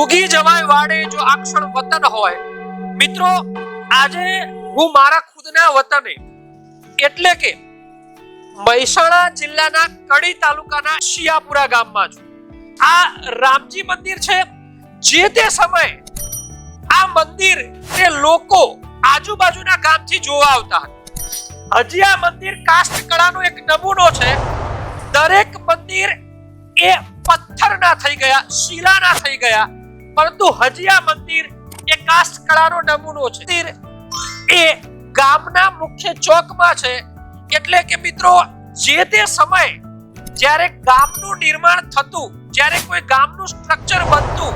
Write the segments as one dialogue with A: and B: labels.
A: ઉગી જવાય વાડે જો આક્ષણ વતન હોય. મિત્રો, આજે હું મારા ખુદના વતને એટલે કે મહેસાણા જિલ્લાના કડી તાલુકાના શિયાપુરા ગામમાં છું. આ રામજી મંદિર છે, જે તે સમયે આ મંદિર તે લોકો આજુબાજુના ગામથી જોવા આવતા હતા. હજી આ મંદિર કાષ્ઠ કળાનો એક નમૂનો છે. દરેક મંદિર એ પથ્થરના થઈ ગયા, શિલાના થઈ ગયા પરંતુ હજી આ મંદિર એ કાસ્ટ કળાનો નમૂનો છે. મંદિર એ ગામના મુખ્ય ચોકમાં છે. એટલે કે મિત્રો, જે તે સમયે જ્યારે ગામનું નિર્માણ થતું, જ્યારે કોઈ ગામનું સ્ટ્રક્ચર બનતું,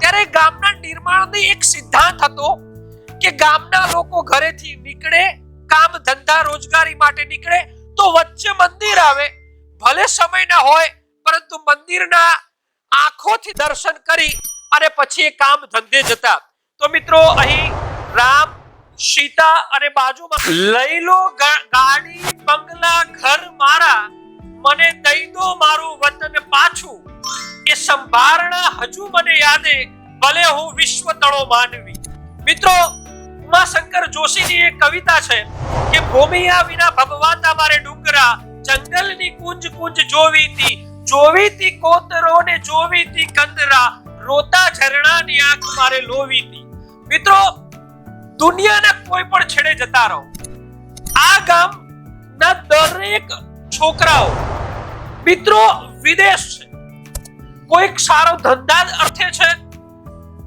A: ત્યારે ગામના નિર્માણની એક સિદ્ધાંત હતો કે ગામના લોકો ઘરેથી નીકળે, કામ ધંધા રોજગારી માટે નીકળે, તો વચ્ચે મંદિર આવે. ભલે સમય ના હોય, પરંતુ મંદિરના આંખોથી દર્શન કરી અને પછી કામ ધંધે જતા. તો મિત્રો, અહીં રામ, સીતા અને બાજુમાં લઈ લો ગાડી, બંગલા, ઘર મારા મને દઈ દો મારું વતન પાછું. એ સંભારણા હજુ મને યાદે, ભલે હું વિશ્વ તળો માનવી. મિત્રો ઉમાશંકર જોશીની એક કવિતા છે કે, ભૂમિયા વિના ભગવાતા મારે ડુંગરા, જંગલની કુંજ કુંજ જોવીતી જોવીતી કોતરો ને જોવીતી કંદરા. રોતા ઝરણાની આંખ મારે લોવીતી. મિત્રો, દુનિયાના કોઈ પણ છેડે જતા રહો. આ ગામ ના દરેક છોકરાઓ, મિત્રો, વિદેશ છે. કોઈક સારો ધંધા અર્થે છે,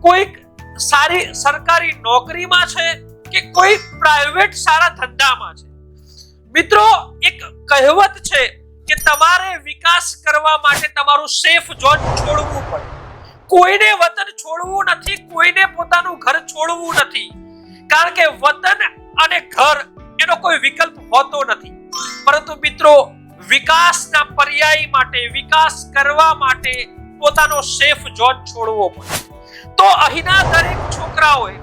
A: કોઈક સારી સરકારી નોકરીમાં છે કે કોઈ પ્રાઇવેટ સારા ધંધામાં છે. મિત્રો, એક કહેવત છે કે તમારે વિકાસ કરવા માટે તમારું સેફ ઝોન છોડવું પડે. કોઈને વતન છોડવું નથી, કોઈને પોતાનું ઘર છોડવું નથી. કારણ કે વતન અને ઘર એનો કોઈ વિકલ્પ હોતો નથી. પરંતુ મિત્રો, વિકાસના પર્યાય માટે, વિકાસ કરવા માટે પોતાનો સેફ ઝોન છોડવો પડે. તો અહીંના દરેક છોકરાઓએ,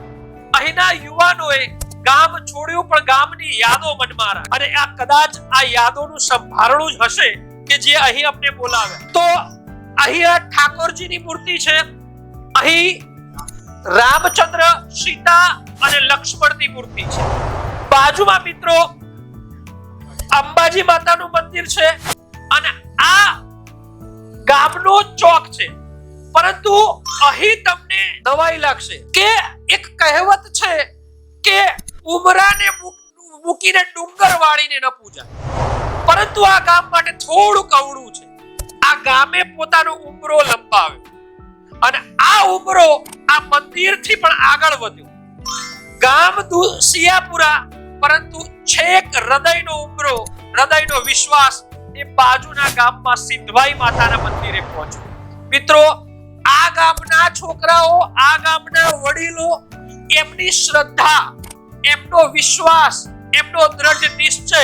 A: અહીંના યુવાનોએ ગામ છોડ્યું પણ ગામની યાદો મનમાં. અને આ કદાચ આ યાદોનું સંભારણું જ હશે કે જે અહીં અમને બોલાવે. તો અહીં ઠાકોરજીની મૂર્તિ છે. અહીં રામચંદ્ર, સીતા અને લક્ષ્મણની મૂર્તિ છે. બાજુમાં મિત્રો અંબાજી માતાનું મંદિર છે અને આ ગામનો ચોક છે. પરંતુ અહીં તમને નવાઈ લાગશે કે એક કહેવત છે કે ઉમરાને મૂકીને ડુંગર વાળીને ન પૂજા પરંતુ આ ગામ માટે થોડું કવડું છે. આ ગામે પોતાનો ઉમરો લંબાવ્યો. અને આ ઉમરો આ મંદિરથી પણ આગળ વધ્યો. ગામ સિયાપુરા પરંતુ છેક હૃદયનો ઉમરો, હૃદયનો વિશ્વાસ એ બાજુના ગામમાં સિંધવાઈ માતાના મંદિરે પહોંચ્યો. મિત્રો, આ ગામના છોકરાઓ, આ ગામના વડીલો, એમની શ્રદ્ધા, એમનો વિશ્વાસ, એમનો દ્રઢ નિશ્ચય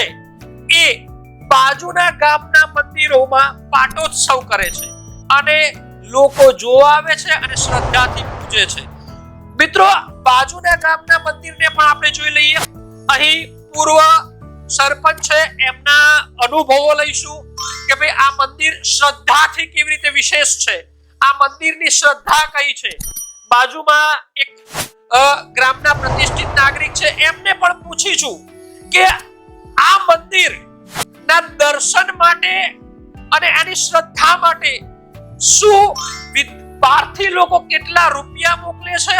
A: એ બાજુના ગામના મંદિરોમાં પાટોત્સવ કરે છે અને લોકો જોવા આવે છે અને શ્રદ્ધાથી પૂજે છે. મિત્રો, બાજુના ગામના મંદિરને પણ આપણે જોઈ લઈએ. અહીં પૂર્વ સરપંચ છે, એમના અનુભવો લઈશું કે ભાઈ આ મંદિર શ્રદ્ધાથી કેવી રીતે વિશેષ છે? આ મંદિરની શ્રદ્ધા કઈ છે? બાજુમાં એક ગ્રામના પ્રતિષ્ઠિત નાગરિક છે. એમને પણ પૂછીશું કે આ મંદિર ના દર્શન માટે અને એની શ્રદ્ધા માટે શું બહારથી લોકો કેટલા રૂપિયા મોકલે છે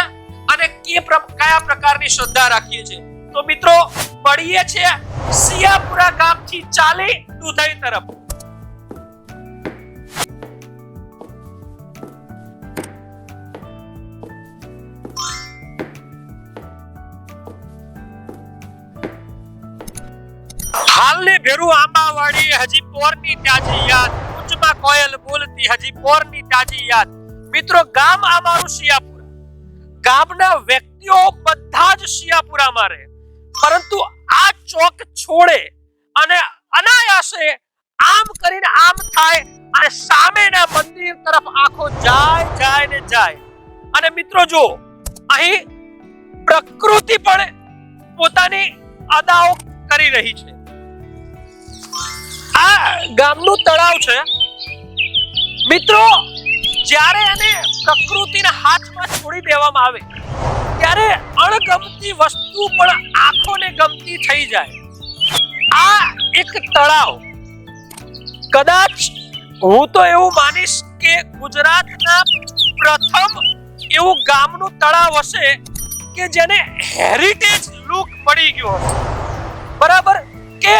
A: અને કે કયા પ્રકારની શ્રદ્ધા રાખીએ છે તો મિત્રો, મળીએ છીએ સિયાપુરા ગામથી ચાલી દુધઈ તરફ. હાલને ભેરું આંબાવાડી હજી પોરની તાજી યાદ. ઉચ્ચમાં કોયલ બોલતી હજી પોરની તાજી યાદ. મિત્રો, ગામ અમારું શિયાપુરા. ગામના વ્યક્તિઓ બધા જ શિયાપુરામાં રહે. પરંતુ આ ચોક છોડે અને અનાયાસે આમ કરીને આમ થાય અને સામેના મંદિર તરફ આંખો જાય જાય ને જાય. અને મિત્રો જો અહીં પ્રકૃતિ પણ પોતાની અદાઓ કરી રહી છે. ગામનું તળાવ છે. મિત્રો, જ્યારે એને પ્રકૃતિના હાથમાં છોડી દેવામાં આવે, ત્યારે અણગમતી વસ્તુ પણ આંખોને ગમતી થઈ જાય. આ એક તળાવ. કદાચ હું તો એવું માનીશ કે ગુજરાતના પ્રથમ એવું ગામનું તળાવ હશે કે જેને હેરિટેજ લુક મળી ગયો બરાબર? કે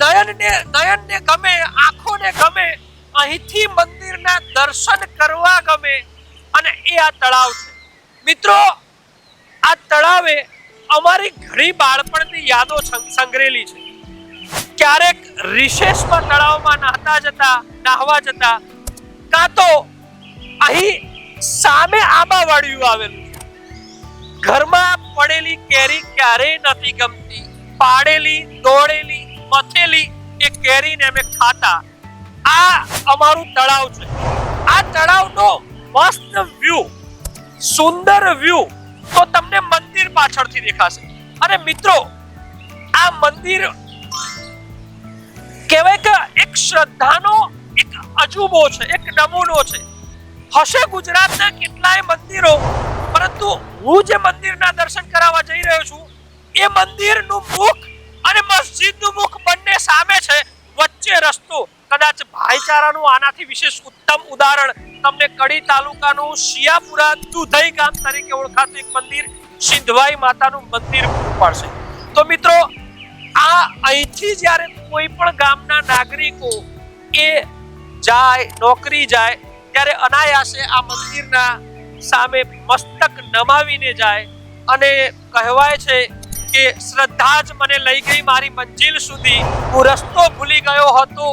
A: નયનને નયનને ગમે, આંખોને ગમે, અહીંથી મંદિરના દર્શન કરવા ગમે અને એ આ તળાવ છે. મિત્રો, આ તળાવે અમારી ઘણી બાળપણની યાદો સંગ્રેલી છે. ક્યારેક રિશેષમાં તળાવમાં નહાતા જતા, નાહવા જતા, કાં તો અહીં સામે આંબા વાળ્યું આવેલું છે. ઘરમાં પડેલી કેરી ક્યારેય નથી ગમતી. પાડેલી, દોડેલી મથેલી એ કેરીને અમે ખાતા. આ અમારું તળાવ છે. આ તળાવનો મસ્ત વ્યૂ સુંદર વ્યૂ તો તમને મંદિર પાછળથી દેખાશે. અને મિત્રો, આ મંદિર કહેવાય કે એક શ્રદ્ધાનો, એક અજુબો છે, એક નમૂનો છે. હશે ગુજરાતના કેટલાય મંદિરો, પરંતુ હું જે મંદિરના દર્શન કરાવવા જઈ રહ્યો છું, એ મંદિરનું મુખ અને મસ્જિદનું મુખ બંને સામે છે, વચ્ચે રસ્તો. કદાચ ભાઈચારાનું આનાથી વિશેષ ઉત્તમ ઉદાહરણ તમને કડી તાલુકાનું શિયાપુરા દુધઈ ગામ તરીકે ઓળખાતું એક મંદિર, સિંધવાઈ માતાનું મંદિર પૂરું તો મિત્રો, આ અહીંથી જ્યારે કોઈ પણ ગામના નાગરિકો એ જાય, નોકરી જાય, ત્યારે અનાયાસે આ મંદિરના સામે મસ્તક નમાવીને જાય અને કહેવાય છે કે શ્રદ્ધા જ મને લઈ ગઈ મારી મંજિલ સુધી. હું રસ્તો ભૂલી ગયો હતો,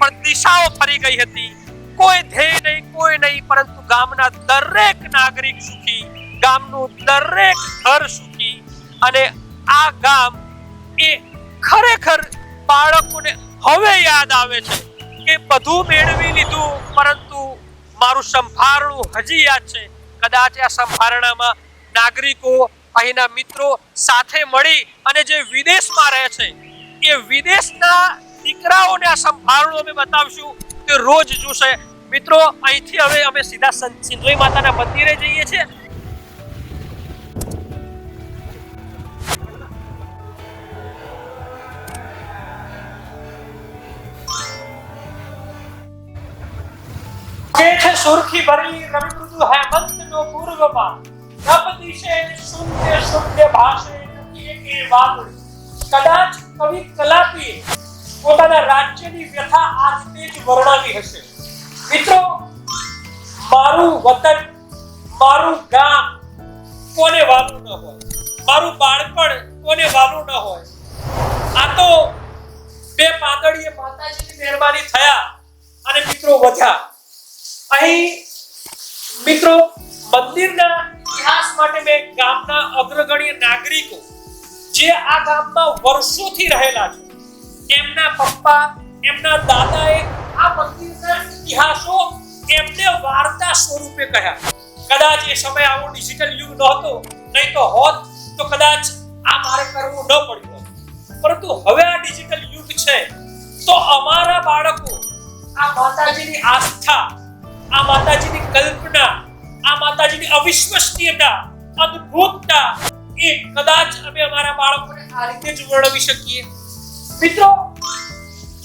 A: પણ દિશાઓ ફરી ગઈ હતી. કોઈ ધ્યેય નહીં, કોઈ નહીં, પરંતુ ગામના દરેક નાગરિક સુખી, ગામનું દરેક ઘર સુખી. અને આ ગામ એ ખરેખર બાળકોને હવે યાદ આવે છે કે બધું મેળવી લીધું, પરંતુ મારું સંભારણું હજી યાદ છે. કદાચ આ સંભારણામાં નાગરિકો અહીંના મિત્રો સાથે મળી અને જે વિદેશમાં રહે છે, એ વિદેશના દીકરાઓને આ સંભારણું અમે બતાવશું કે રોજ જોશે. મિત્રો, અહીંથી હવે અમે સીધા સિંધોઈ માતાના મંદિરે જઈએ છીએ. સુરખી ભરી રવિ હેમંત નો પૂર્વમાં. મારું બાળપણ કોને વાલું ન હોય? આ તો બે પાંદડીએ માતાજીની મહેરબાની થયા અને મિત્રો વધ્યા. અહીં મિત્રો મંદિરના ઇતિહાસ માટે મેં ગામના અગ્રગણ્ય નાગરિકો જે આ ગામમાં વર્ષોથી રહેલા છે એમના પપ્પા એમના દાદાએ આ મંદિરના ઇતિહાસો એમને વાર્તા સ્વરૂપે કહ્યા. કદાચ એ સમય આવો ડિજિટલ યુગ નહોતો, નહીં તો હોત, તો કદાચ આ મારે કરવું ન પડ્યું હોત. પરંતુ હવે આ ડિજિટલ યુગ છે, તો અમારા બાળકો, આ માતાજીની આસ્થા, આ માતાજીની કલ્પના આ માતાજીની અવિશ્વસનીયતા, અદ્ભુતતા એ કદાચ અમે અમારા બાળકોને આ રીતે જ વર્ણવી શકીએ. મિત્રો,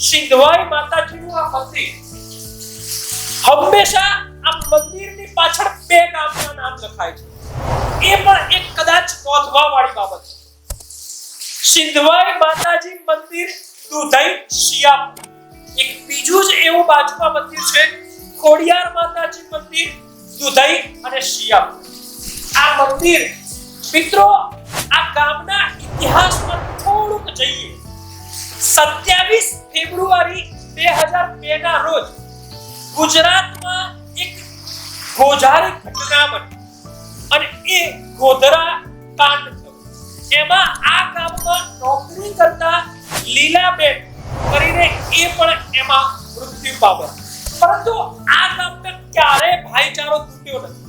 A: સિંધવાઈ માતાજીનું આ મંદિર હંમેશા આ મંદિરની પાછળ બે નામના નામ લખાય છે. એ પણ એક કદાચ નોંધવા વાળી બાબત છે. સિંધવાઈ માતાજી મંદિર દુધઈ શિયા એક બીજું જ એવું બાજુમાં મંદિર છે, ખોડિયાર માતાજી મંદિર દુધઈ અને શિયાપુર આ મંદિર મિત્રો, આ ગામના ઇતિહાસમાં થોડુંક જઈએ. સત્યાવીસ ફેબ્રુઆરી બે હજાર બે ના રોજ ગુજરાતમાં એક ગોઝારી ઘટના બની અને એ ગોધરા કાંડ એમાં આ ગામમાં નોકરી કરતા લીલાબેન કરીને એ પણ એમાં મૃત્યુ પામ્યા. પરંતુ આ ગામને ક્યારેય ભાઈચારો તૂટ્યો નથી?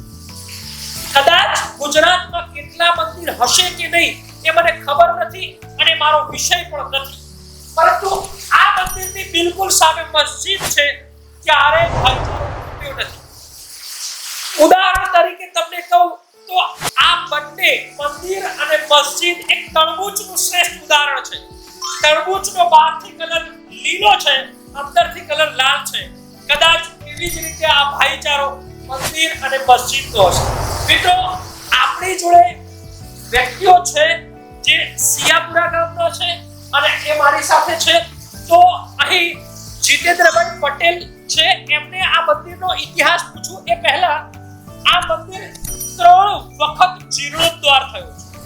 A: કદાચ ગુજરાતમાં કેટલા મંદિર હશે કે નહીં એ મને ખબર નથી અને મારો વિષય પણ નથી. પરંતુ આ મંદિરની બિલકુલ સામે મસ્જિદ છે, ક્યારે ભાઈચારો તૂટ્યો નથી. ઉદાહરણ તરીકે તમને કહું તો આ બંને મંદિર અને મસ્જિદ એક તરબૂચનું શ્રેષ્ઠ ઉદાહરણ છે. તરબૂચનો બહારથી કલર લીલો છે, અંદરથી કલર લાલ છે. કદાચ એવી જ રીતે આ ભાઈચારો મંદિર અને મસ્જિદનો હશે. મિત્રો, આપણી જોડે વ્યક્તિઓ છે જે સિયાપુરા ગામનો છે અને એ મારી સાથે છે. તો અહીં જીતેન્દ્રભાઈ પટેલ છે. એમને આ મંદિરનો ઇતિહાસ પૂછું એ પહેલા આ મંદિર ત્રણ વખત જીર્ણોદ્ધાર થયો છે.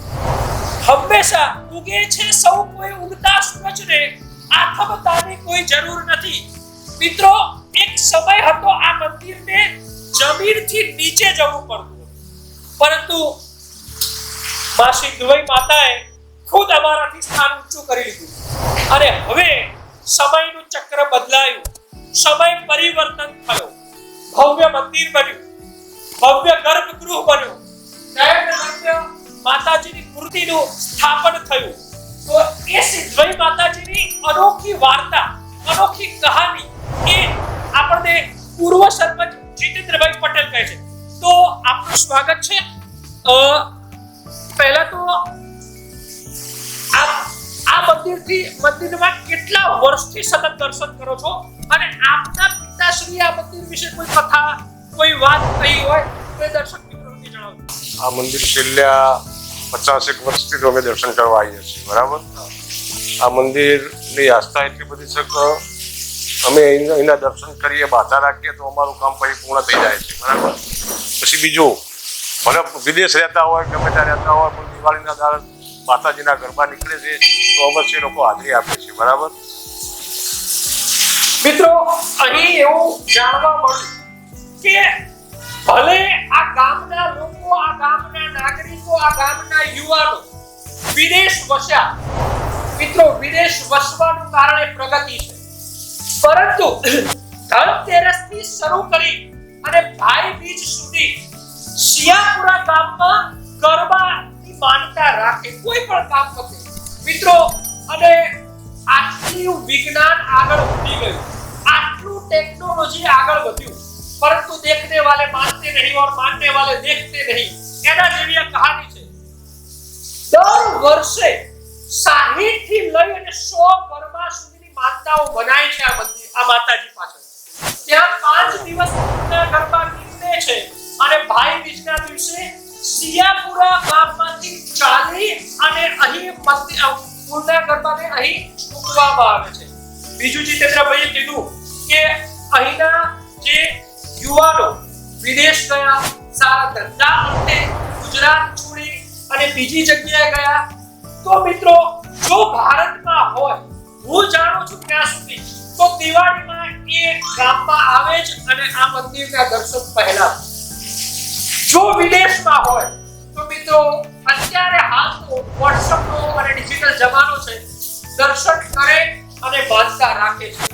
A: હંમેશા ઉગે છે સૌ કોઈ ઉગતા સૂરજને. આથમતાની કોઈ જરૂર નથી. મિત્રો સમય હતો આ મંદિરને જમીનથી નીચે જવું પડતું. પરંતુ માસી દુબઈ માતાએ ખુદ અમારાથી સ્થાન ઊંચું કરી લીધું. અને હવે સમયનું ચક્ર બદલાયું. સમય પરિવર્તન થયો. ભવ્ય મંદિર બન્યું. ભવ્ય ગર્ભગૃહ બન્યું. માતાજીની મૂર્તિનું સ્થાપન થયું. તો એ સિદ્ધવઈ માતાજીની અનોખી વાર્તા, અનોખી કહાની એ આપણને પૂર્વ સરપંચ જીતેન્દ્રભાઈ પટેલ કહે છે. તો આપનું સ્વાગત છે. પહેલા તો આપ, આ મંદિરથી, મંદિરમાં કેટલા વર્ષથી સતત દર્શન કરો છો? અને આપના પિતાશ્રી આ મંદિર વિશે કોઈ કથા, કોઈ વાત કહી હોય, તો એ દર્શક મિત્રોને જણાવજો
B: આ મંદિર છેલ્લા પચાસેક વર્ષથી અમે દર્શન કરવા આવીએ છીએ, બરાબર? આ મંદિરની આસ્થા એટલી બધી છે કે અમે એના દર્શન કરીએ, બાધા રાખીએ, તો અમારું કામ પછી પૂર્ણ થઈ જાય છે, બરાબર? પછી બીજું ભલે વિદેશ રહેતા હોય ગમે ત્યાં રહેતા હોય પણ દિવાળીના દાળ માતાજીના ગરબા નીકળે છે, તો અવશ્ય લોકો હાજરી આપે છે, બરાબર?
A: મિત્રો, અહીં એવું જાણવા મળ્યું કે ભલે આ ગામના લોકો, આ ગામના નાગરિકો, આ ગામના યુવાનો વિદેશ વસ્યા, મિત્રો, વિદેશ વસવાનું કારણે પ્રગતિ છે. પરંતુ ધનતેરસથી શરૂ કરી અને ભાઈ બીજ સુધી શિયાપુરા ગામમાં ગરબાની માનતા રાખે, કોઈ પણ કામ પતે મિત્રો, અને આટલું વિજ્ઞાન આગળ વધી ગયું. આટલું ટેકનોલોજી આગળ વધ્યું. પરંતુ દેખને વાલે, માનતે નહીં ઓર માનને વાલે દેખતે નહીં. એના જેવી આ કહાની છે. દર વર્ષે 60 થી લઈ અને સો ગરબા સુધી માનતાઓ મનાય છે આ મંદિર, આ માતાજી પાછળ. ત્યાં પાંચ દિવસ ગરબા નીકળે છે. અને ભાઈ બીજના દિવસે સિયાપુરા ગામમાંથી ચાલી અને અહીં મંદિર પૂર્ણ ગરબાને અહીં મૂકવામાં આવે છે. બીજું જીતેન્દ્રભાઈએ કીધું કે અહીંના જે યુવાનો વિદેશ ગયા, સારા ધંધા અંતે ગુજરાત છોડી અને બીજી જગ્યાએ ગયા, તો મિત્રો, જો ભારતમાં હોય હું જાણું છું ત્યાં સુધી તો દિવાળીમાં એ ગામમાં આવે જ અને આ મંદિરના દર્શન પહેલા જો વિદેશમાં હોય, તો મિત્રો અત્યારે હાલ તો WhatsApp નો અને ડિજિટલ જમાનો છે. દર્શન કરે અને વાંચતા રાખે છે.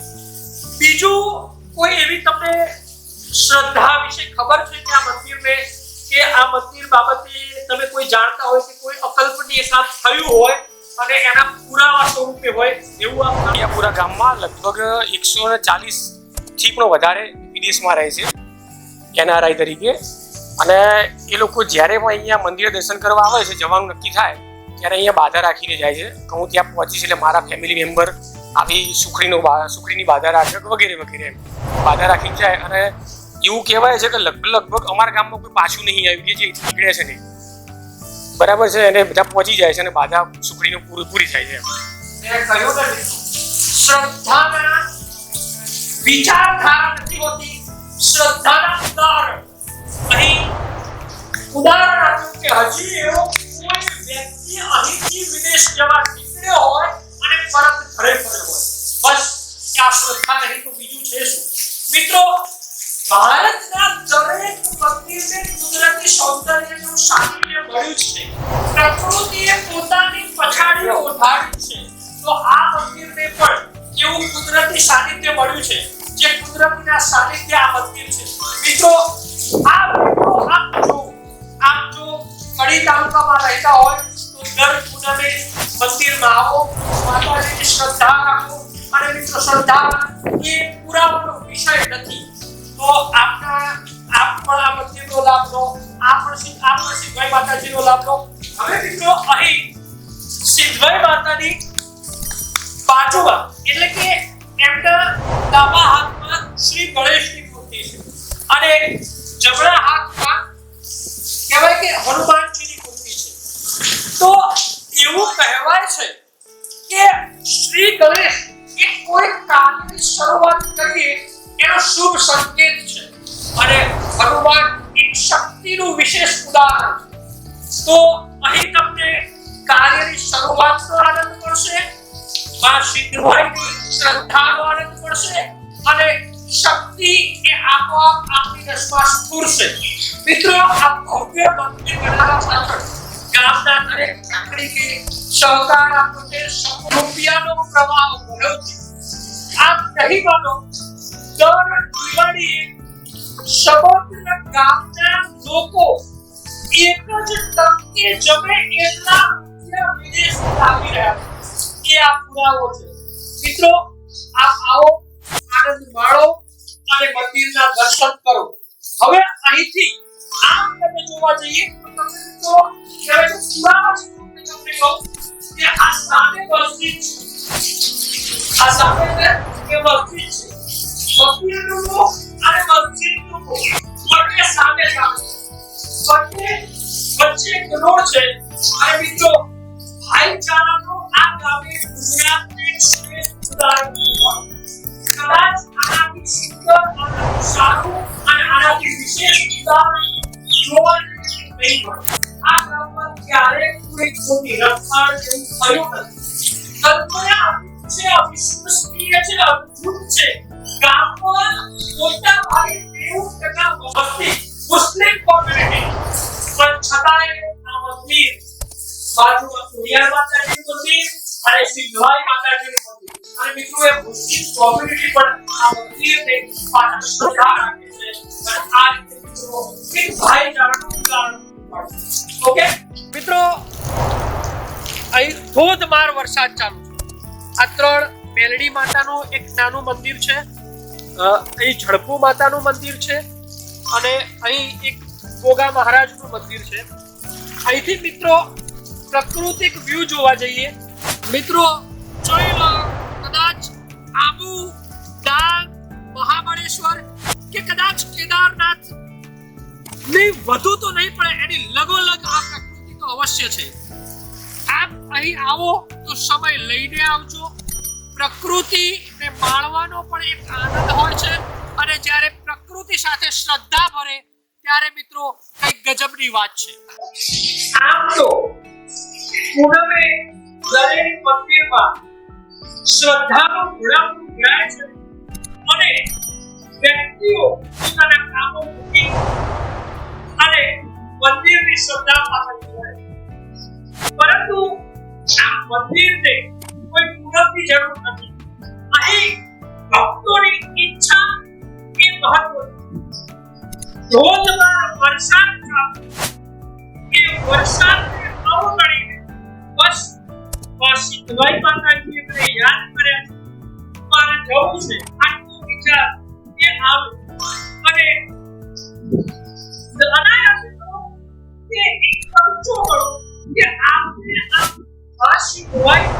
A: બીજું કોઈ એવી તમને શ્રદ્ધા વિશે ખબર છે કે આ મંદિરને, કે આ મંદિર બાબતે તમે કોઈ જાણતા હોય કે કોઈ અકલ્પનીય સાથ થયું હોય? અને એના પુરાવા સ્વરૂપે હોય એવું આપ
C: પૂરા ગામમાં લગભગ એકસો ને ચાલીસથી પણ વધારે વિદેશમાં રહે છે, એનઆરઆઈ તરીકે. અને એ લોકો જ્યારે પણ અહીંયા મંદિરે દર્શન કરવા આવે છે, જવાનું નક્કી થાય, ત્યારે અહીંયા બાધા રાખીને જાય છે. હું ત્યાં પહોંચીશ એટલે મારા ફેમિલી મેમ્બર આવી સુખડીનો સુખડીની બાધા રાખે વગેરે વગેરે બાધા રાખીને જાય. અને એવું કહેવાય છે કે લગભગ લગભગ અમારા ગામમાં કોઈ પાછું નહીં આવ્યું કે જે નીકળે છે ને બરાબર છે, અને બધા પહોંચી જાય છે અને બાધા સુખડીનો પૂરી પૂરી થાય છે.
A: શ્રદ્ધાના વિચારધારા નથી હોતી. શ્રદ્ધાના ઉદાહરણ. અહીં ઉદાહરણ આપ્યું કે હજી એવો કોઈ વ્યક્તિ અહીંથી વિદેશ જવા નીકળ્યો હોય અને પરત ઘરે ફર્યો હોય. બસ આ શ્રદ્ધા નહીં તો બીજું છે શું? મિત્રો કુદરતીના સાનિધ્ય આ છે? મિત્રો આ મિત્રો આપ જો આપ જો કડી તાલુકામાં રહેતા હોય, તો દર પૂનમે મંદિરમાં આવો, માતાજીની શ્રદ્ધા રાખો. અને મિત્રો, શ્રદ્ધા એ પુરાવાનો વિષય નથી. તો આપના, આપ પણ આ મંદિરનો લાભ લો, આપ પણ આપ પણ સિદ્ધભાઈ માતાજીનો લાભ લો. હવે મિત્રો, અહીં સિદ્ધભાઈ માતાની બાજુમાં, એટલે કે એમના ડાબા હાથમાં શ્રી ગણેશની મૂર્તિ છે અને જમણા હાથમાં કહેવાય કે હનુમાનજીની મૂર્તિ છે. તો એવું કહેવાય છે કે શ્રી ગણેશ એ કોઈ કાર્યની શરૂઆત કરીએ, એનો શુભ સંકેત છે. અને હનુમાન એક શક્તિનું વિશેષ ઉદાહરણ છે. તો અહીં તમને કાર્યની શરૂઆતનો આનંદ મળશે, માં સિદ્ધભાઈની શ્રદ્ધાનો આનંદ મળશે, અને શક્તિ એ આપોઆપ આપની રસમાં સ્ફૂરશે મિત્રો, આ ભવ્ય મંદિર બનાવવા પાછળ ગામના દરેક નાગરિકે સહકાર આપ્યો છે રૂપિયાનો પ્રવાહ મળ્યો છે. આપ નહીં માનો, દર દિવાળીએ સમગ્ર ગામના લોકો એક જ ટંકે જમે એટલા વિદેશથી આવી રહ્યા છે એ આ પુરાવો છે. મિત્રો, આપ આવો, આનંદ માણો. અને મંદિરના દર્શન કરો. હવે અહીંથી આમ તમે જોવા જઈએ તો તમે મિત્રો કહેવાય છે પુરાવા સ્વરૂપે તમને કહું કે આ સામે મસ્જિદ છે. આ સામે છે એ મસ્જિદ છે. મંદિરનું મુખ અને મસ્જિદનું મુખ બંને સામે સામે બંને વચ્ચે એક રોડ છે. અને મિત્રો, ભાઈચારાનો આ ગામે ગુજરાતને શ્રેષ્ઠ ઉદાહરણ છે. કદાચ આનાથી સુંદર આનાથી સારું છે અવિશ્વસનીય છે મુસ્લિમ કોમ્યુનિટી પણ છતાંય આ મંદિર બાજુમાં કુરિયાર માતાજીનું મંદિર અને સિદ્ધવાઈ માતાજીનું અને મિત્રો, એ મુસ્લિમ કોમ્યુનિટી પણ આ મંદિરને પાછળ શ્રદ્ધા આપે છે. અને આ મિત્રો, એક ભાઈચારાનું ઉદાહરણ. ઓકે મિત્રો, અહીં ધોધમાર વરસાદ ચાલુ છે. આ ત્રણ મેલડી માતાનું એક નાનું મંદિર છે. અહીં ઝડપુ માતાનું મંદિર છે અને અહીં એક ગોગા મહારાજનું મંદિર છે. અહીંથી મિત્રો, પ્રાકૃતિક વ્યૂ જોવા જઈએ. મિત્રો, જોઈ લો. આબુ ડાંગ મહાબળેશ્વર કે કદાચ કેદારનાથ. નહીં, વધુ તો નહીં, પણ એની લગોલગ આ પ્રકૃતિ તો અવશ્ય છે. આપ અહીં આવો, તો સમય લઈને આવજો. પ્રકૃતિ ને માણવાનો પણ એક આનંદ હોય છે. અને જ્યારે પ્રકૃતિ સાથે શ્રદ્ધા ભરે, ત્યારે મિત્રો કઈ ગજબની વાત છે. આમ તો પૂનમે દરેક મંદિરમાં શ્રદ્ધાનો ઘોડાપુર ભરાય છે. અને વ્યક્તિઓ પોતાના કામો મૂકી અને મંદિરની શ્રદ્ધા પાછળ જોડાય પરંતુ આ મંદિરને કોઈ પૂનમની જરૂર નથી. અહીં ભક્તોની ઈચ્છા એ મહત્વની ધોધમાર વરસાદ એ વરસાદને અવગણીને બસ બસ સિદ્ધભાઈ માતાજીએ મને યાદ કર્યા મારે જવું છે, આટલો વિચાર એ આવ્યો અને અનાયાસે તો એ એક કંચો મળો કે આપને આ સિદ્ધભાઈ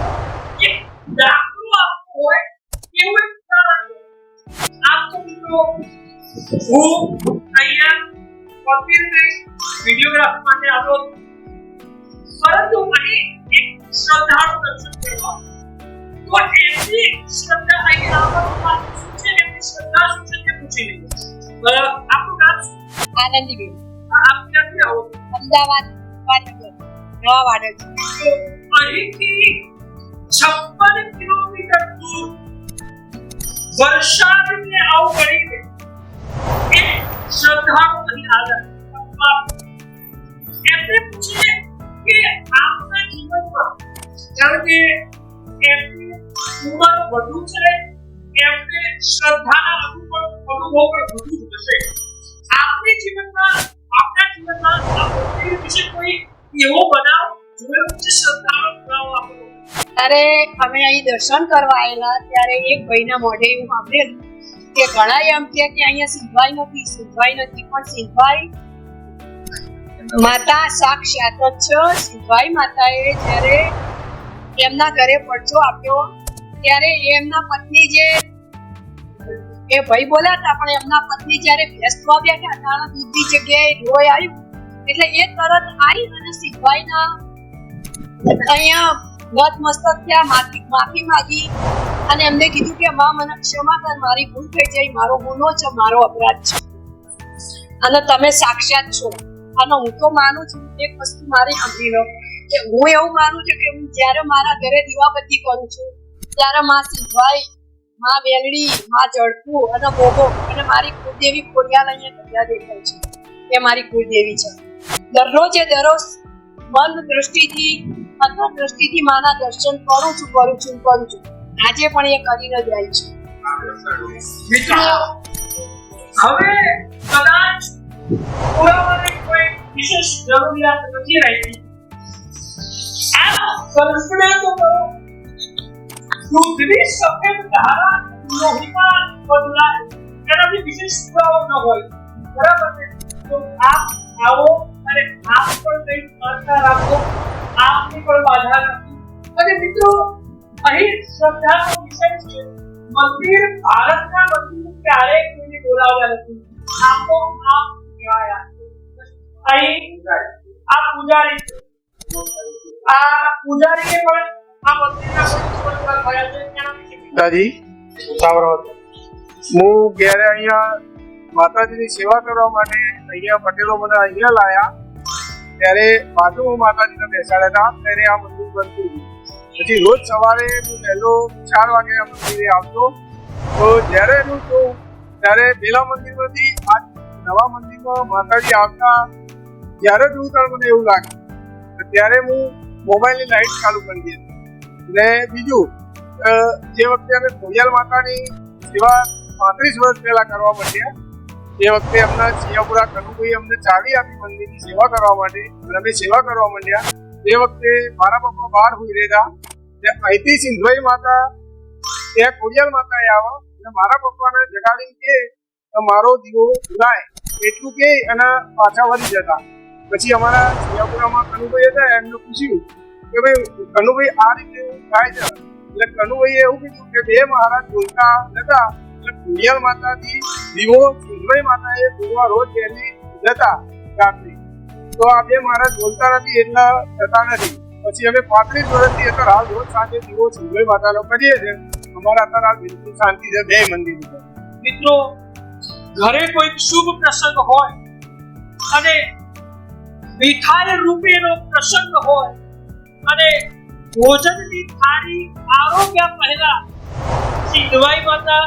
A: એક દાખલો આપવો હોય એવું એક કારણ આપ મિત્રો પરંતુ અહીં એક શ્રદ્ધાળુ દર્શન કરવા તો એમની શ્રદ્ધા અહીં આવવાનું કારણ શું છે એમની શ્રદ્ધા શું છે તે પૂછી લઈએ અ, આપનું નામ શું?
D: આનંદીબેન
A: આપ ક્યાંથી આવો છો?
D: અમદાવાદ વાડનગર નવા વાડજ
A: તો અહીંથી છપ્પન કિલોમીટર દૂર વરસાદને અવગણીને એક શ્રદ્ધાળુ અહીં આવ્યા એમને પૂછીએ કે આપના જીવનમાં કારણ કે એમની ઉંમર વધુ છે, એમને શ્રદ્ધાના અનુભવ પણ વધુ જ હશે. આપણે જીવનમાં, આપણા જીવનમાં આ વિશે કોઈ એવો બનાવ જોયો છે શ્રદ્ધાનો બનાવ આપણો
D: ત્યારે અમે અહીં દર્શન કરવા આવેલા, ત્યારે એક ભાઈના મોઢે એવું સાંભળેલું કે ઘણા એમ કે અહીંયા સિંધવાઈ નથી સિંધવાઈ નથી, પણ સિંધવાઈ માતા સાક્ષાત જ સિંધવાઈ માતાએ જ્યારે એમના ઘરે પડછો આપ્યો. ત્યારે એમના પત્ની જે, એ ભાઈ બોલ્યા હતા, પણ એમના પત્ની જ્યારે બેસવા બેઠા ત્યારે દૂધની જગ્યાએ લોહી આવ્યું. એટલે એ તરત આવી અને સિંધવાઈના અહીંયા નતમસ્તક થયા, માફી માફી માંગી. અને એમને કીધું કે, માં, મને ક્ષમા કર, મારી ભૂલ થઈ જાય, મારો ગુનો છે, મારો અપરાધ છે. અને તમે સાક્ષાત છો. અને હું તો માનું છું, એક વસ્તુ મારી સાંભળી કે હું એવું માનું છું કે હું જ્યારે મારા ઘરે દીવાબત્તી કરું છું, ત્યારે માં સિંધવાઈ માં વેલડી માં જળકું અને બોબો અને મારી કુળદેવી કોડિયાલ અહીંયા ધજા દેખાય છે. એ મારી કુળદેવી છે. દરરોજે દરરોજ મન દ્રષ્ટિથી અથવા દ્રષ્ટિથી માના દર્શન કરું છું કરું છું કરું છું. આજે પણ એ કરીને જાય છે.
A: મિત્રો, હવે કદાચ પુરાવાની કોઈ વિશેષ જરૂરિયાત નથી રહી આપ આપ રાખો. અને મિત્રો, અહીં શ્રદ્ધાનો વિષય મંદિર ભારતના મંદિર ક્યારેય કોઈને બોલાવ્યા નથી. આપો આપ અહીં આ પૂજારી છે. આ પૂજારીએ પણ આ મંદિરના કોઈ થયા છે
E: દાદી? હું ઘેરે અહીંયા માતાજીની સેવા કરવા માટે અહીંયા પટેલો મને અહીંયા લાયા. ત્યારે બાજુમાં માતાજીને બેસાડેલા ત્યારે આ મંદિર બનતું પછી રોજ સવારે હું વહેલો ચાર વાગે આ મંદિરે આવતો. તો જ્યારે હું તો ત્યારે પેલા મંદિરમાંથી આ નવા મંદિરમાં માતાજી આવતા જ્યારે જ હું મને એવું લાગે ત્યારે હું મોબાઈલની લાઈટ ચાલુ કરી દીધી ને બીજું જે વખતે અમે ખોડિયાલ માતાની સેવા પાંત્રીસ વર્ષ પહેલા કરવા માંડ્યા એ વખતે અમને સિંહપુરા કનુભાઈ અમને ચાવી આપી મંદિરની સેવા કરવા માટે, અને અમે સેવા કરવા માંડ્યા. તે વખતે મારા પપ્પા બહાર હોઈ રહેતા. તે અહીંથી સિંધવાઈ માતા ત્યાં ખોડિયાલ માતાએ આવો. અને મારા પપ્પાને જગાડી કે, મારો દીવો ઉડાય એટલું કે અને પાછા વળી જતા. પછી અમારા સિયાપુરામાં કનુભાઈ હતા એમને પૂછ્યું કે ભાઈ, કનુભાઈ આ રીતે થાય છે. એટલે કનુભાઈએ એવું કીધું કે બે મહારાજ બોલતા હતા એટલે ખોડિયાલ માતાથી દીવો સુંદરઈ માતાએ પૂરવા રોજ પહેલી જતા રાત્રે. તો આ બે મહારાજ બોલતા નથી, એટલે જતા નથી. પછી અમે પાંત્રીસ વર્ષથી અત્યારે હાલ રોજ સાંજે દીવો સુંદરઈ માતાનો કરીએ છીએ. અમારા અત્યારે હાલ બિલકુલ શાંતિ છે, બે મંદિર
A: મિત્રો, ઘરે કોઈ શુભ પ્રસંગ હોય અને મીઠાઈ રૂપેનો પ્રસંગ હોય અને ભોજનની થાળી આરોગ્ય પહેલા સિંધવાઈ માતા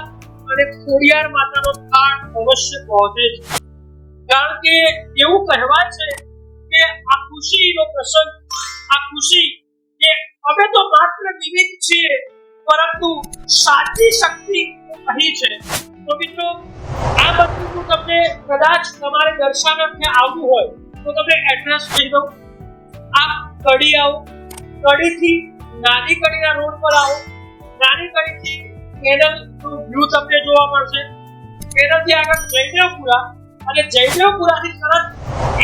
A: અને ખોડિયાર માતાનો થાળ અવશ્ય પહોંચે છે. કારણ કે એવું કહેવાય છે કે આ ખુશીનો પ્રસંગ, આ ખુશી કે અમે તો માત્ર નિમિત્ત છીએ, પરંતુ સાચી શક્તિ અહીં છે. તો મિત્રો, આ મંદિરનું તમને કદાચ તમારે દર્શનાર્થે આવવું હોય. તો તમને એડ્રેસ કહી દઉં. આપ કડી આવો. કડીથી નાની કડીના રોડ પર આવો. નાની કડીથી કેનલનું વ્યૂ તમને જોવા મળશે. કેનલથી આગળ જયદેવપુરા અને જયદેવપુરાથી તરત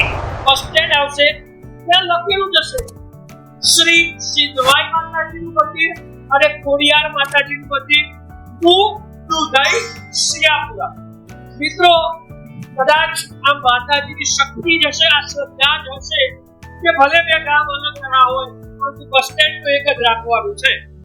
A: એક બસ સ્ટેન્ડ આવશે. ત્યાં લખેલું જશે શ્રી સિદ્ધવાઈ માતાજીનું મંદિર અને ખોડિયાર માતાજીનું મંદિર. ટુ દુધઈ સિયાપુરા મિત્રો કદાચ આ માતાજીની શક્તિ જ હશે આ શ્રદ્ધા જ હશે, કે ભલે બે ગામ અલગ ના હોય, પરંતુ બસ સ્ટેન્ડ તો એક જ રાખવાનું છે.